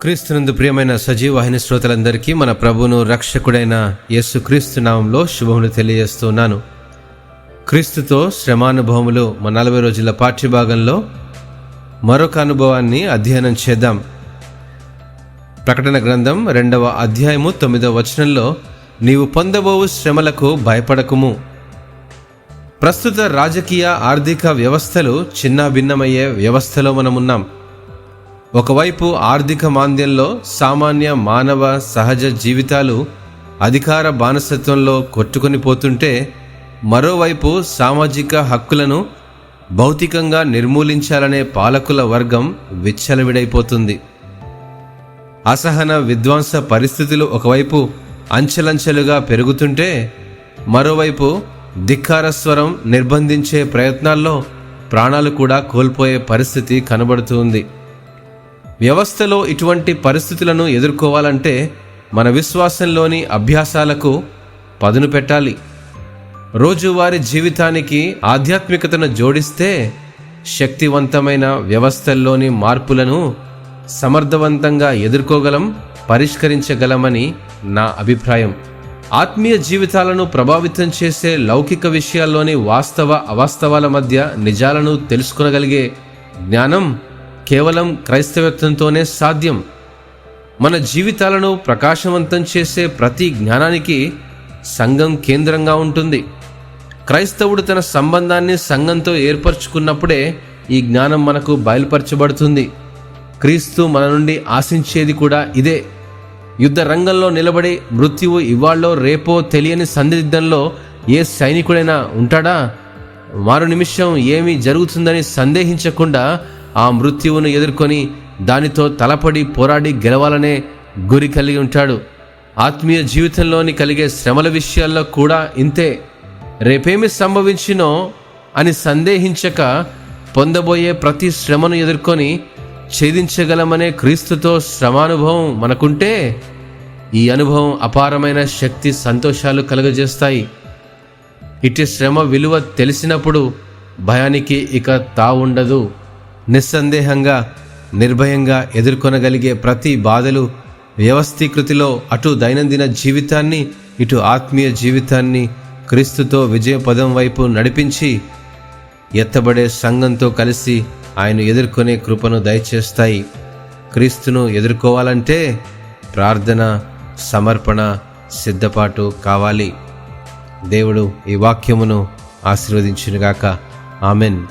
క్రీస్తునందు ప్రియమైన సజీవాహిని శ్రోతలందరికీ మన ప్రభువును రక్షకుడైన యేసు క్రీస్తు నామంలో శుభములు తెలియజేస్తున్నాను. క్రీస్తుతో శ్రమానుభవములు మన నలభై రోజుల పాఠ్యభాగంలో మరొక అనుభవాన్ని అధ్యయనం చేద్దాం. ప్రకటన గ్రంథం రెండవ అధ్యాయము తొమ్మిదవ వచనంలో నీవు పొందబోవు శ్రమలకు భయపడకుము. ప్రస్తుత రాజకీయ ఆర్థిక వ్యవస్థలు చిన్నాభిన్నమయ్యే వ్యవస్థలో మనమున్నాం. ఒకవైపు ఆర్థిక మాంద్యంలో సామాన్య మానవ సహజ జీవితాలు అధికార బానిసత్వంలో కొట్టుకొని పోతుంటే మరోవైపు సామాజిక హక్కులను భౌతికంగా నిర్మూలించాలనే పాలకుల వర్గం విచ్చలవిడైపోతుంది. అసహన విధ్వంస పరిస్థితులు ఒకవైపు అంచెలంచెలుగా పెరుగుతుంటే మరోవైపు ధిక్కారస్వరం నిర్బంధించే ప్రయత్నాల్లో ప్రాణాలు కూడా కోల్పోయే పరిస్థితి కనబడుతుంది వ్యవస్థలో ఇటువంటి పరిస్థితులను ఎదుర్కోవాలంటే మన విశ్వాసంలోని అభ్యాసాలకు పదును పెట్టాలి. రోజువారీ జీవితానికి ఆధ్యాత్మికతను జోడిస్తే శక్తివంతమైన వ్యవస్థల్లోని మార్పులను సమర్థవంతంగా ఎదుర్కోగలం పరిష్కరించగలమని నా అభిప్రాయం. ఆత్మీయ జీవితాలను ప్రభావితం చేసే లౌకిక విషయాల్లోని వాస్తవ అవాస్తవాల మధ్య నిజాలను తెలుసుకునగలిగే జ్ఞానం కేవలం క్రైస్తవత్వంతోనే సాధ్యం. మన జీవితాలను ప్రకాశవంతం చేసే ప్రతి జ్ఞానానికి సంఘం కేంద్రంగా ఉంటుంది. క్రైస్తవుడు తన సంబంధాన్ని సంఘంతో ఏర్పరచుకున్నప్పుడే ఈ జ్ఞానం మనకు బయలుపరచబడుతుంది. క్రీస్తు మన నుండి ఆశించేది కూడా ఇదే. యుద్ధ రంగంలో నిలబడి మృత్యువు ఇవాళ్ళో రేపో తెలియని సందిగ్ధంలో ఏ సైనికుడైనా ఉంటాడా? మారు నిమిషం ఏమి జరుగుతుందని సందేహించకుండా ఆ మృత్యువును ఎదుర్కొని దానితో తలపడి పోరాడి గెలవాలనే గురి కలిగి ఉంటాడు. ఆత్మీయ జీవితంలోని కలిగే శ్రమల విషయాల్లో కూడా ఇంతే. రేపేమి సంభవించినో అని సందేహించక పొందబోయే ప్రతి శ్రమను ఎదుర్కొని ఛేదించగలమనే క్రీస్తుతో శ్రమానుభవం మనకుంటే ఈ అనుభవం అపారమైన శక్తి సంతోషాలు కలుగజేస్తాయి. ఇటు శ్రమ విలువ తెలిసినప్పుడు భయానికి ఇక తావుండదు. నిస్సందేహంగా నిర్భయంగా ఎదుర్కొనగలిగే ప్రతి బాధలు వ్యవస్థీకృతిలో అటు దైనందిన జీవితాన్ని ఇటు ఆత్మీయ జీవితాన్ని క్రీస్తుతో విజయపదం వైపు నడిపించి ఎత్తబడే సంఘంతో కలిసి ఆయన ఎదుర్కొనే కృపను దయచేస్తాయి. క్రీస్తును ఎదుర్కోవాలంటే ప్రార్థన సమర్పణ సిద్ధపాటు కావాలి. దేవుడు ఈ వాక్యమును ఆశీర్వదించునుగాక. ఆమెన్.